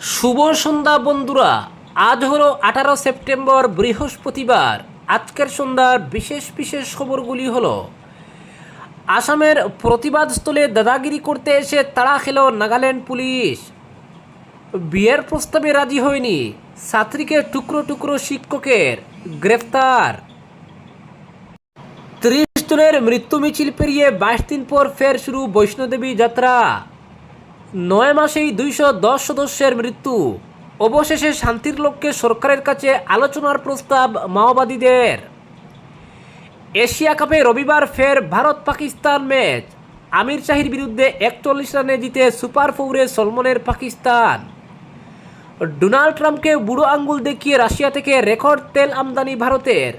শুভ সন্ধ্যা বন্ধুরা। আজ হলো আঠারো সেপ্টেম্বর, বৃহস্পতিবার। আজকের সন্ধ্যার বিশেষ বিশেষ খবরগুলি হল, আসামের প্রতিবাদ স্থলে দাদাগিরি করতে এসে তাড়া খেল নাগাল্যান্ড পুলিশ। বিয়ের প্রস্তাবে রাজি হয়নি ছাত্রীকে টুকরো টুকরো শিক্ষকের গ্রেফতার। ত্রিশ জনের মৃত্যু মিছিল পেরিয়ে বাইশ দিন পর ফের শুরু বৈষ্ণোদেবী যাত্রা। নয় মাসেই দুইশো দশ সদস্যের মৃত্যু। অবশেষে শান্তির লক্ষ্যে সরকারের কাছে আলোচনার প্রস্তাব মাওবাদীদের। এশিয়া কাপে রবিবার ফের ভারত পাকিস্তান ম্যাচ। আমির শাহির বিরুদ্ধে একচল্লিশ রানে জিতে সুপার ফোরে সলমনের পাকিস্তান। ডোনাল্ড ট্রাম্পকে বুড়ো আঙ্গুল দেখিয়ে রাশিয়া থেকে রেকর্ড তেল আমদানি ভারতের।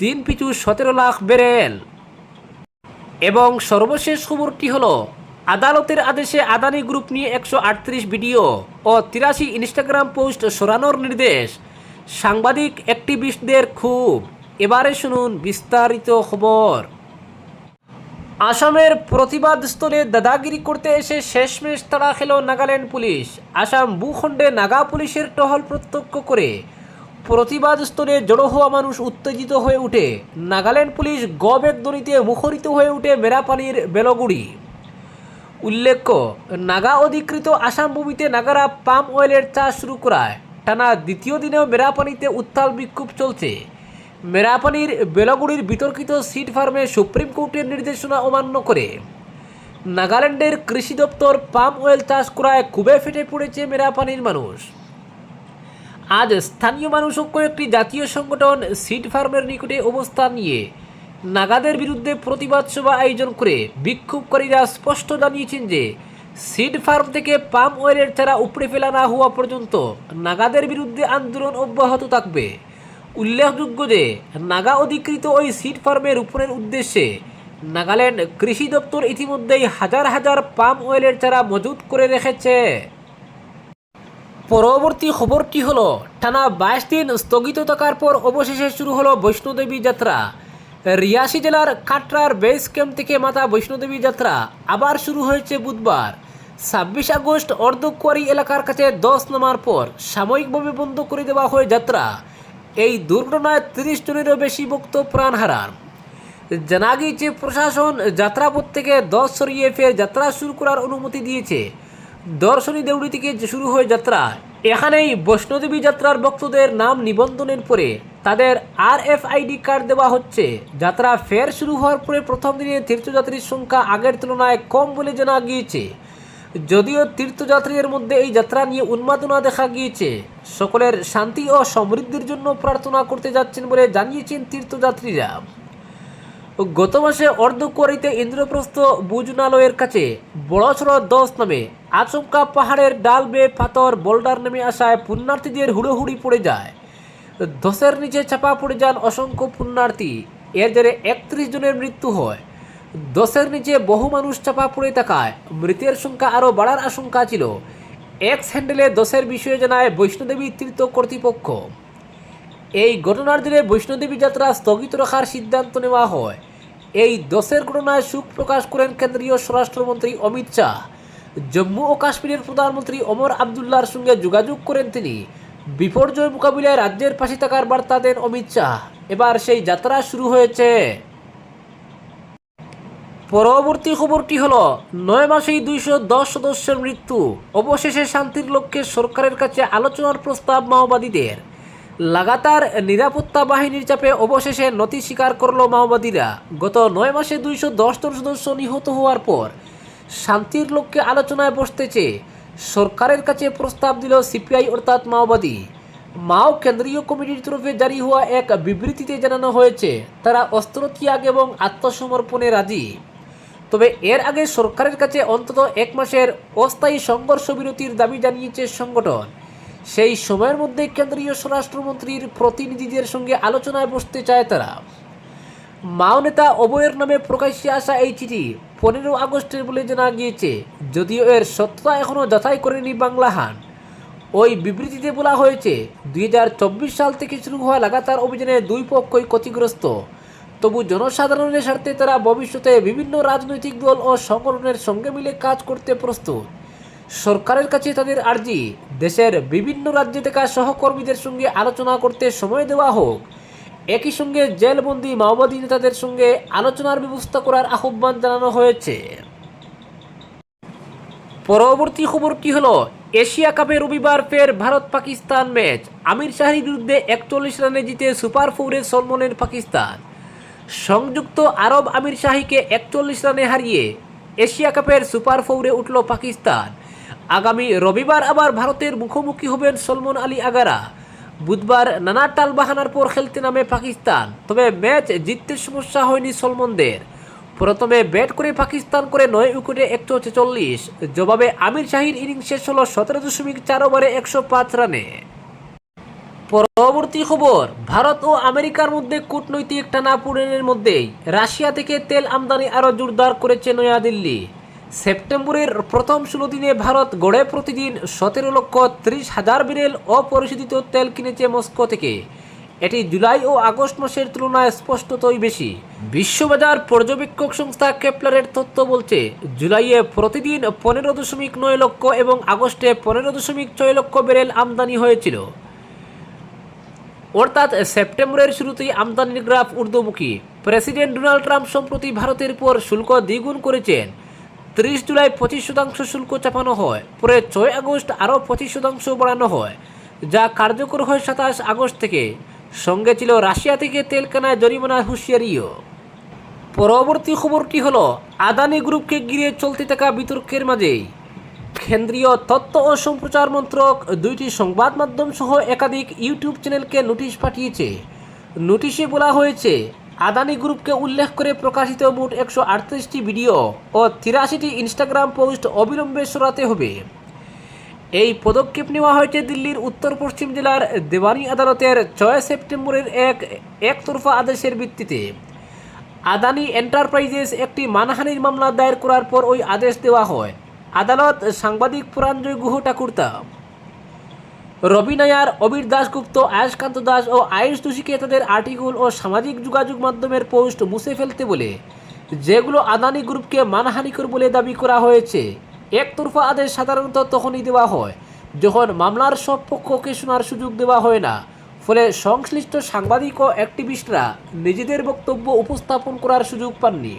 দিন পিছু সতেরো লাখ বেরেল এবং সর্বশেষ খবরটি হলো আদালতের আদেশে আদানি গ্রুপ নিয়ে একশো আটত্রিশ ভিডিও ও তিরাশি ইনস্টাগ্রাম পোস্ট সরানোর নির্দেশ। সাংবাদিক অ্যাক্টিভিস্টদের খুব। এবারে শুনুন বিস্তারিত খবর। আসামের প্রতিবাদ স্থলে দাদাগিরি করতে এসে শেষমেশ তাড়া খেল নাগাল্যান্ড পুলিশ। আসাম ভূখণ্ডে নাগা পুলিশের টহল প্রত্যক্ষ করে। প্রতিবাদ স্থলে জড়ো হওয়া মানুষ উত্তেজিত হয়ে ওঠে নাগাল্যান্ড পুলিশ গবেগ ধ্বনিতে মুখরিত হয়ে ওঠে মেরাপানির বেলগুড়ি। উল্লেখ্য, নাগা অধিকৃত আসাম ভূমিতে নাগারা পাম অয়েলের চাষ শুরু করায়। টানা দ্বিতীয় দিনেও মেরাপানিতে উত্তাল বিক্ষোভ চলছে। মেরাপানির বেলাগুড়ির বিতর্কিত সিড ফার্মে সুপ্রিম কোর্টের নির্দেশনা অমান্য করে। নাগাল্যান্ডের কৃষি দপ্তর পাম অয়েল চাষ করায় খুবই ফেটে পড়েছে মেরাপানির মানুষ। আজ স্থানীয় মানুষ ও কয়েকটি জাতীয় সংগঠন সিড ফার্মের নিকটে অবস্থান নিয়ে নাগাদের বিরুদ্ধে প্রতিবাদ সভা আয়োজন করে বিক্ষোভকারীরা স্পষ্ট জানিয়েছেন যে সিড ফার্ম থেকে পাম অয়েলের চারা উপড়ে ফেলা না হওয়া পর্যন্ত নাগাদের বিরুদ্ধে আন্দোলন অব্যাহত থাকবে। উল্লেখযোগ্য যে নাগা অধিকৃত ওই সিড ফার্মের উপরের উদ্দেশ্যে নাগাল্যান্ড কৃষি দপ্তর ইতিমধ্যেই হাজার হাজার পাম অয়েলের চারা মজুত করে রেখেছে। পরবর্তী খবরটি হলো, টানা বাইশ দিন স্থগিত থাকার পর অবশেষে শুরু হলো বৈষ্ণোদেবী যাত্রা। রিয়াসি জেলার কাটরার বেস ক্যাম্প থেকে মাতা বৈষ্ণোদেবী যাত্রা আবার শুরু হয়েছে বুধবার। ছাব্বিশ আগস্ট অর্ধকুয়ারি এলাকার কাছে দশ নামার পর সাময়িকভাবে বন্ধ করে দেওয়া হয় যাত্রা। এই দুর্ঘটনায় তিরিশ জনেরও বেশি ভক্ত প্রাণ হারান। জানা গিয়েছে, প্রশাসন যাত্রাপথ থেকে দশ সরিয়ে ফের যাত্রা শুরু করার অনুমতি দিয়েছে। দর্শনী দেউড়ি থেকে শুরু হয় যাত্রা। এখানেই বৈষ্ণোদেবী যাত্রার ভক্তদের নাম নিবন্ধনের পরে তাদের আর এফ আইডি কার্ড দেওয়া হচ্ছে। যাত্রা ফের শুরু হওয়ার পরে প্রথম দিনে তীর্থযাত্রীর সংখ্যা আগের তুলনায় কম বলে জানা গিয়েছে। যদিও তীর্থযাত্রীদের মধ্যে এই যাত্রা নিয়ে উন্মাদনা দেখা গিয়েছে, সকলের শান্তি ও সমৃদ্ধির জন্য প্রার্থনা করতে যাচ্ছেন বলে জানিয়েছেন তীর্থযাত্রীরা। গত মাসে অর্ধকুয়ারিতে ইন্দ্রপ্রস্থ বুজনালয়ের কাছে বড়সড় দশ নামে আচমকা পাহাড়ের ডাল বেয়ে পাথর বোল্ডার নেমে আসায় পুণ্যার্থীদের হুড়োহুড়ি পড়ে যায়। ধসের নিচে চাপা পড়ে যান অসংখ্য পুণ্যার্থী। এর জেরে একত্রিশ জনের মৃত্যু হয়। দশের নিচে বহু মানুষ চাপা পড়ে থাকায় মৃতের সংখ্যা আরও বাড়ার আশঙ্কা ছিল। এক্স হ্যান্ডেলে দশের বিষয়ে জানায় বৈষ্ণোদেবী তীর্থ কর্তৃপক্ষ। এই ঘটনার দিনে বৈষ্ণোদেবী যাত্রা স্থগিত রাখার সিদ্ধান্ত নেওয়া হয়। এই দশের ঘটনায় সুখ প্রকাশ করেন কেন্দ্রীয় স্বরাষ্ট্রমন্ত্রী অমিত শাহ। জম্মু ও কাশ্মীরের প্রধানমন্ত্রী ওমর আবদুল্লাহর সঙ্গে যোগাযোগ করেন তিনি। বিপর্যয় মোকাবিলায় রাজ্যের পাশে থাকার বার্তা দেন অমিত শাহ। এবার সেই যাত্রা শুরু হয়েছে। পরবর্তী খবরটি হল, নয় মাসেই দুইশো দশ সদস্যের মৃত্যু। অবশেষে শান্তির লক্ষ্যে সরকারের কাছে আলোচনার প্রস্তাব মাওবাদীদের। লাগাতার নিরাপত্তা বাহিনীর চাপে অবশেষে নথি স্বীকার করল মাওবাদীরা। গত নয় মাসে দুইশো দশ জন সদস্য নিহত হওয়ার পর শান্তির লক্ষ্যে আলোচনায় বসতেছে সরকারের কাছে প্রস্তাব দিল সিপিআই অর্থাৎ মাওবাদী। মাও কেন্দ্রীয় কমিটির তরফে জারি হওয়া এক বিবৃতিতে জানানো হয়েছে, তারা অস্ত্র ত্যাগ এবং আত্মসমর্পণে রাজি। তবে এর আগে সরকারের কাছে অন্তত এক মাসের অস্থায়ী সংঘর্ষ বিরতির দাবি জানিয়েছে সংগঠন। সেই সময়ের মধ্যে কেন্দ্রীয় স্বরাষ্ট্রমন্ত্রীর প্রতিনিধিদের সঙ্গে আলোচনায় বসতে চায় তারা। মাও নেতা অবয়ের নামে প্রকাশ্যে আসা এই চিঠি পনেরো আগস্টের বলে জানা গিয়েছে, যদিও এর সত্যতা এখনও যাচাই করেনি বাংলা হান। ওই বিবৃতিতে বলা হয়েছে, দুই হাজার চব্বিশ সাল থেকে শুরু হওয়া লাগাতার অভিযানে দুই পক্ষই ক্ষতিগ্রস্ত। তবু জনসাধারণের স্বার্থে তারা ভবিষ্যতে বিভিন্ন রাজনৈতিক দল ও সংগঠনের সঙ্গে মিলে কাজ করতে প্রস্তুত। সরকারের কাছে তাদের আর্জি, দেশের বিভিন্ন রাজ্যে থাকা সহকর্মীদের সঙ্গে আলোচনা করতে সময় দেওয়া হোক। একই সঙ্গে জেলবন্দি মাওবাদী নেতাদের সঙ্গে আলোচনার ব্যবস্থা করার আহ্বান জানানো হয়েছে। পরবর্তী খবরটি হলো? এশিয়া কাপে রবিবার ফের ভারত পাকিস্তান ম্যাচ। আমির শাহির বিরুদ্ধে একচল্লিশ রানে জিতে সুপার ফোরে সলমনের পাকিস্তান। সংযুক্ত আরব আমির শাহিকে একচল্লিশ রানে হারিয়ে এশিয়া কাপের সুপার ফোরে উঠল পাকিস্তান। আগামী রবিবার আবার ভারতের মুখোমুখি হবেন সলমন আলী আগারা। বুধবার নানা টালবাহানার পর খেলতে নামে পাকিস্তান। তবে ম্যাচ জিততে সমস্যা হয়নি সলমনদের। প্রথমে ব্যাট করে পাকিস্তান করে নয় উইকেটে একশো ছেচল্লিশ। জবাবে আমির শাহির ইনিংস শেষ হল সতেরো দশমিক চার ওভারে একশো পাঁচ রানে। পরবর্তী খবর, ভারত ও আমেরিকার মধ্যে কূটনৈতিক টানাপোড়েনের মধ্যেই রাশিয়া থেকে তেল আমদানি আরও জোরদার করেছে নয়াদিল্লি। সেপ্টেম্বরের প্রথম ষোলো দিনে ভারত গড়ে প্রতিদিন সতেরো লক্ষ ত্রিশ হাজার বিরেল অপরিশোধিত তেল কিনেছে মস্কো থেকে। এটি জুলাই ও আগস্ট মাসের তুলনায় স্পষ্টতই বেশি। বিশ্ববাজার পর্যবেক্ষক সংস্থা কেপলারের তথ্য বলছে, জুলাইয়ে প্রতিদিন পনেরো দশমিক নয় লক্ষ এবং আগস্টে পনেরো দশমিক ছয় লক্ষ বেরেল আমদানি হয়েছিল। অর্থাৎ সেপ্টেম্বরের শুরুতেই আমদানির গ্রাফ ঊর্ধ্বমুখী। প্রেসিডেন্ট ডোনাল্ড ট্রাম্প সম্প্রতি ভারতের উপর শুল্ক দ্বিগুণ করেছেন। ত্রিশ জুলাই পঁচিশ শতাংশ শুল্ক চাপানো হয়, পরে ছয় আগস্ট আরও পঁচিশ শতাংশ বাড়ানো হয়, যা কার্যকর হয় সাতাশ আগস্ট থেকে। সঙ্গে ছিল রাশিয়া থেকে তেল কেনায় জরিমানার হুঁশিয়ারিও। পরবর্তী খবরটি হলো, আদানি গ্রুপকে ঘিরে চলতে থাকা বিতর্কের মাঝেই। কেন্দ্রীয় তথ্য ও সম্প্রচার মন্ত্রক দুইটি সংবাদ মাধ্যম সহ একাধিক ইউটিউব চ্যানেলকে নোটিশ পাঠিয়েছে। নোটিশে বলা হয়েছে আদানি গ্রুপকে উল্লেখ করে প্রকাশিত মোট একশো আটত্রিশটি ভিডিও ও তিরাশিটি ইনস্টাগ্রাম পোস্ট অবিলম্বে সরাতে হবে। এই পদক্ষেপ নেওয়া হয়েছে দিল্লির উত্তর পশ্চিম জেলার দেওয়ানি আদালতের ছয় সেপ্টেম্বরের এক, একতরফা আদেশের ভিত্তিতে। আদানি এন্টারপ্রাইজেস একটি মানহানির মামলা দায়ের করার পর ওই আদেশ দেওয়া হয়। আদালত সাংবাদিক পুরাঞ্জয় গুহ ঠাকুরতা রবি নায়ার, অবির দাশগুপ্ত আয়ুষকান্ত দাস ও আয়ুষ দোষীকে তাদের আর্টিকেল ও সামাজিক যোগাযোগ মাধ্যমের পোস্ট মুছে ফেলতে বলে, যেগুলো আদানি গ্রুপকে মানহানিকর বলে দাবি করা হয়েছে। একতরফা আদেশ সাধারণত তখনই দেওয়া হয়, যখন মামলার সব পক্ষকে শোনার সুযোগ দেওয়া হয় না। ফলে সংশ্লিষ্ট সাংবাদিক ও অ্যাক্টিভিস্টরা নিজেদের বক্তব্য উপস্থাপন করার সুযোগ পাননি।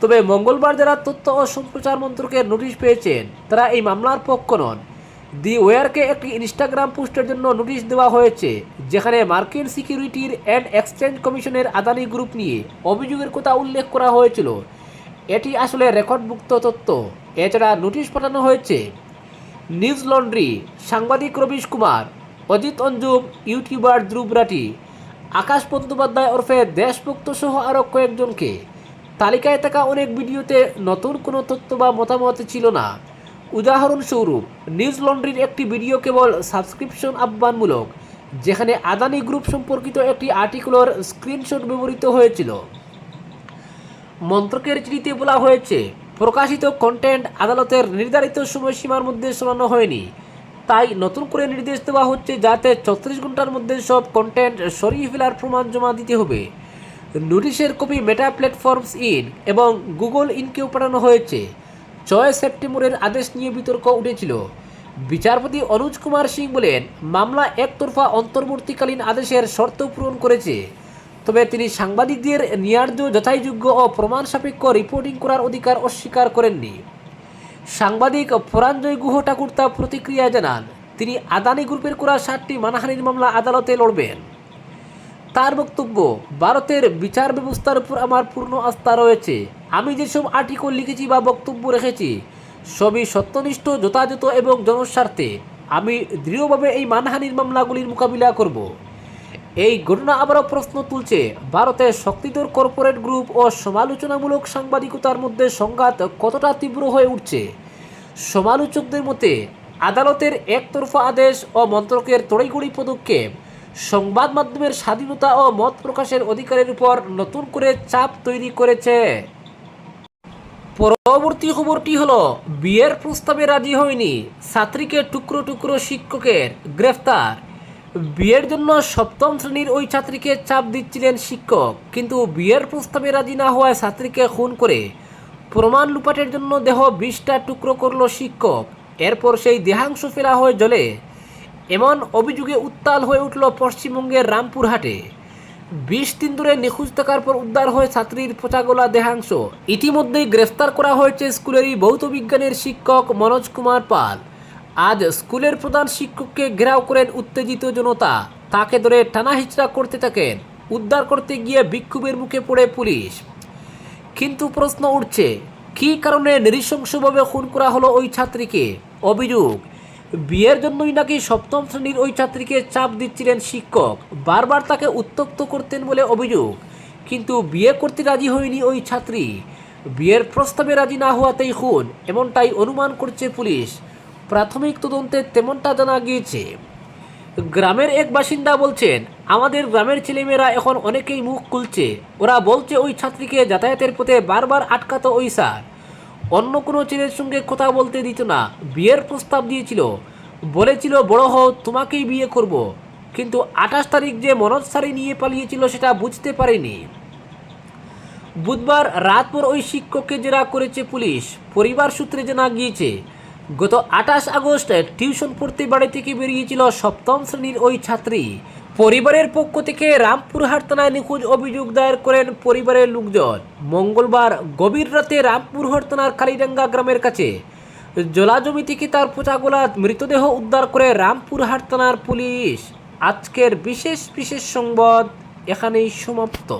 তবে মঙ্গলবার যারা তথ্য ও সম্প্রচার মন্ত্রকের নোটিশ পেয়েছেন, তারা এই মামলার পক্ষ নন। দি ওয়ারকে একটি ইনস্টাগ্রাম পোস্টের জন্য নোটিশ দেওয়া হয়েছে, যেখানে মার্কিন সিকিউরিটির অ্যান্ড এক্সচেঞ্জ কমিশনের আদানি গ্রুপ নিয়ে অভিযোগের কথা উল্লেখ করা হয়েছিল। এটি আসলে রেকর্ডভুক্ত তথ্য। এছাড়া নোটিশ পাঠানো হয়েছে, নিউজ লন্ড্রি সাংবাদিক রবিশ কুমার, অজিত অঞ্জুম, ইউটিউবার ধ্রুব রাঠি, আকাশ বন্দ্যোপাধ্যায় ওরফে দেশভক্ত সহ আরও কয়েকজনকে। তালিকায় থাকা অনেক ভিডিওতে নতুন কোনো তথ্য বা মতামত ছিল না। উদাহরণস্বরূপ, নিউজ লন্ড্রির একটি ভিডিও কেবল সাবস্ক্রিপশন আহ্বানমূলক, যেখানে আদানি গ্রুপ সম্পর্কিত একটি আর্টিকুলার স্ক্রিনশট ব্যবহৃত হয়েছিল। মন্ত্রকের চিঠিতে বলা হয়েছে, প্রকাশিত কন্টেন্ট আদালতের নির্ধারিত সময়সীমার মধ্যে শোনানো হয়নি। তাই নতুন করে নির্দেশ দেওয়া হচ্ছে যাতে ছত্রিশ ঘণ্টার মধ্যে সব কন্টেন্ট সরিয়ে ফেলার প্রমাণ জমা দিতে হবে। নোটিশের কপি মেটা প্ল্যাটফর্মস ইন এবং গুগল ইনকেও পাঠানো হয়েছে। ছয় সেপ্টেম্বরের আদেশ নিয়ে বিতর্ক উঠেছিল। বিচারপতি অনুজ কুমার সিং বলেন, মামলা একতরফা অন্তর্বর্তীকালীন আদেশের শর্ত পূরণ করেছে। তবে তিনি সাংবাদিকদের ন্যায্য, যথাযোগ্য ও প্রমাণ সাপেক্ষ রিপোর্টিং করার অধিকার অস্বীকার করেননি। সাংবাদিক পরাঞ্জয় গুহ ঠাকুর তা প্রতিক্রিয়া জানান, তিনি আদানি গ্রুপের করা সাতটি মানহানির মামলা আদালতে লড়বেন। তার বক্তব্য, ভারতের বিচার ব্যবস্থার উপর আমার পূর্ণ আস্থা রয়েছে। আমি যেসব আর্টিকেল লিখেছি বা বক্তব্য রেখেছি, সবই সত্যনিষ্ঠ, যথাযথ এবং জনস্বার্থে। আমি দৃঢ়ভাবে এই মানহানির মামলাগুলির মোকাবিলা করব। এই ঘটনা আবারও প্রশ্ন তুলছে ভারতের শক্তিধর কর্পোরেট গ্রুপ ও সমালোচনামূলক সাংবাদিকতার মধ্যে সংঘাত কতটা তীব্র হয়ে উঠছে? সমালোচকদের মতে, আদালতের একতরফা আদেশ ও মন্ত্রকের তড়িঘড়ি পদক্ষেপ, সংবাদ মাধ্যমের স্বাধীনতা ও মত প্রকাশের অধিকারের উপর নতুন করে চাপ তৈরি করেছে। পরবর্তী খবরটি হলো, বিয়ের প্রস্তাবে রাজি হয়নি ছাত্রীকে টুকরো টুকরো শিক্ষকের গ্রেফতার। বিয়ের জন্য সপ্তম শ্রেণির ওই ছাত্রীকে চাপ দিচ্ছিলেন শিক্ষক, কিন্তু বিয়ের প্রস্তাবে রাজি না হওয়ায় ছাত্রীকে খুন করে প্রমাণ লুপাটের জন্য দেহ বিশটা টুকরো করল শিক্ষক। এরপর সেই দেহাংশ ফেলা হয়ে জলে। এমন অভিযোগে উত্তাল হয়ে উঠল পশ্চিমবঙ্গের রামপুরহাটে। বিশ দিন ধরে নিখোঁজ থাকার পর উদ্ধার হয় ছাত্রীর পচাগোলা দেহাংশ। ইতিমধ্যেই গ্রেফতার করা হয়েছে স্কুলেরই ভৌত বিজ্ঞানের শিক্ষক মনোজ কুমার পাল। আজ স্কুলের প্রধান শিক্ষককে ঘেরাও করেন উত্তেজিত জনতা। তাকে ধরে টানা হিচড়া করতে থাকেন। উদ্ধার করতে গিয়ে বিক্ষোভের মুখে পড়ে পুলিশ। কিন্তু প্রশ্ন উঠছে, কী কারণে নৃশংসভাবে খুন করা হলো ওই ছাত্রীকে? অভিযোগ বিয়ের জন্যই নাকি সপ্তম শ্রেণির ওই ছাত্রীকে চাপ দিচ্ছিলেন শিক্ষক। বারবার তাকে উত্তক্ত করতেন বলে অভিযোগ। কিন্তু বিয়ে করতে রাজি হয়নি ওই ছাত্রী। বিয়ের প্রস্তাবে রাজি না হওয়াতেই খুন, এমনটাই অনুমান করছে পুলিশ। প্রাথমিক তদন্তে তেমনটা জানা গিয়েছে। গ্রামের এক বাসিন্দা বলছেন, আমাদের গ্রামের ছেলেমেয়েরা এখন অনেকেই মুখ খুলছে। ওরা বলছে ওই ছাত্রীকে যাতায়াতের পথে বারবার আটকাতো ওই স্যার। অন্য কোনো ছেলের সঙ্গে কথা বলতে দিত না। বিয়ের প্রস্তাব দিয়েছিল। বলেছিল, বড় হও, তোমাকেই বিয়ে করব। কিন্তু আঠাশ তারিখ যে মনোজ সারি নিয়ে পালিয়েছিল সেটা বুঝতে পারেনি। বুধবার রাতভর ওই শিক্ষককে জেরা করেছে পুলিশ। পরিবার সূত্রে জানা গিয়েছে, গত আঠাশ আগস্ট টিউশন পড়তে বাড়ি থেকে বেরিয়েছিল সপ্তম শ্রেণির ওই ছাত্রী। পরিবারের পক্ষ থেকে রামপুরহাট থানায় নিখোঁজ অভিযোগ দায়ের করেন পরিবারের লোকজন। মঙ্গলবার গভীর রাতে রামপুরহাট থানার কালীডাঙ্গা গ্রামের কাছে জলাজমি থেকে তার পোচাগোলা মৃতদেহ উদ্ধার করে রামপুরহাট থানার পুলিশ। আজকের বিশেষ বিশেষ সংবাদ এখানেই সমাপ্ত।